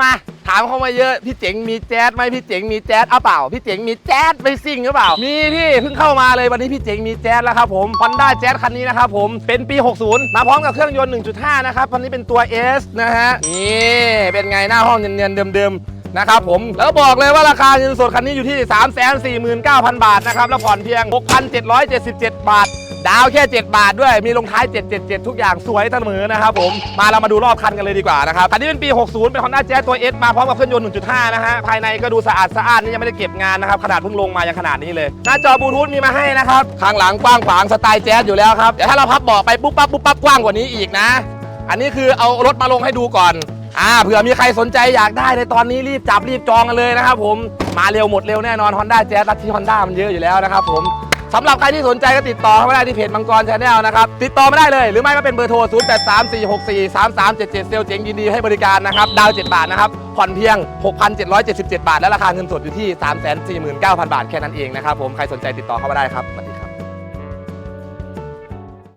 มาถามเข้ามาเยอะพี่เจ๋งมีแจ๊สไหมพี่เจ๋งมีแจ๊สเอาเปล่าพี่เจ๋งมีแจ๊สไปซิ่งหรือเปล่า มีที่เพิ่งเข้ามาเลยวันนี้พี่เจ๋งมีแจ๊สแล้วครับผม Honda Jazz คันนี้นะครับผมเป็นปี 60 มาพร้อมกับเครื่องยนต์ 1.5 นะครับคันนี้เป็นตัว S นะฮะนี่เป็นไงหน้าห้องเนียนๆเดิมๆนะครับผมแล้วบอกเลยว่าราคาเงินสดคันนี้อยู่ที่ 349,000 บาทนะครับแล้วผ่อนเพียง 6,777 บาท ดาวแค่ 7 บาทด้วย มีลงท้าย 777 ทุกอย่างสวยเสมอนะครับผม มาเรามาดูรอบคันกันเลยดีกว่านะครับ คันนี้เป็นปี 60 เป็น Honda Jazz ตัว S มาพร้อมกับเครื่องยนต์ 1.5 นะฮะ ภายในก็ดูสะอาดสะอ้านนี่ยังไม่ได้เก็บงานนะครับ ขนาดเพิ่งลงมายังขนาดนี้เลย หน้าจอบลูทูธมีมาให้นะครับ ข้างหลังกว้างขวางสไตล์แจ๊สอยู่แล้วครับ เดี๋ยวถ้าเราพับเบาะไปปุ๊บปั๊บปุ๊บปั๊บกว้างกว่านี้อีกนะ อันนี้คือเอารถมาลงให้ดูก่อนอ่าเผื่อมีใครสนใจอยากได้ในตอนนี้รีบจับรีบจองกันเลยนะครับผมมาเร็วหมดเร็วแน่นอน Honda Jazz รัที่ Honda มันเยอะอยู่แล้วนะครับผม สำหรับใครที่สนใจก็ติดต่อเข้ามาได้ที่เพจมังกรชาแนลนะครับติดต่อมาได้เลย หรือไม่ก็เป็นเบอร์โทร 0 8 3 4 6 4 3 3 7 7 เซลลเจ๋งยินดีให้บริการนะครับดาว 7 บาทนะครับผ่อนเพียง 6,777 บาท และราคาเงินสดอยู่ที่ 349,000 บาทแค่นั้นเองนะครับผมใครสนใจติดต่อเข้ามาได้ครับสวัสดีครับ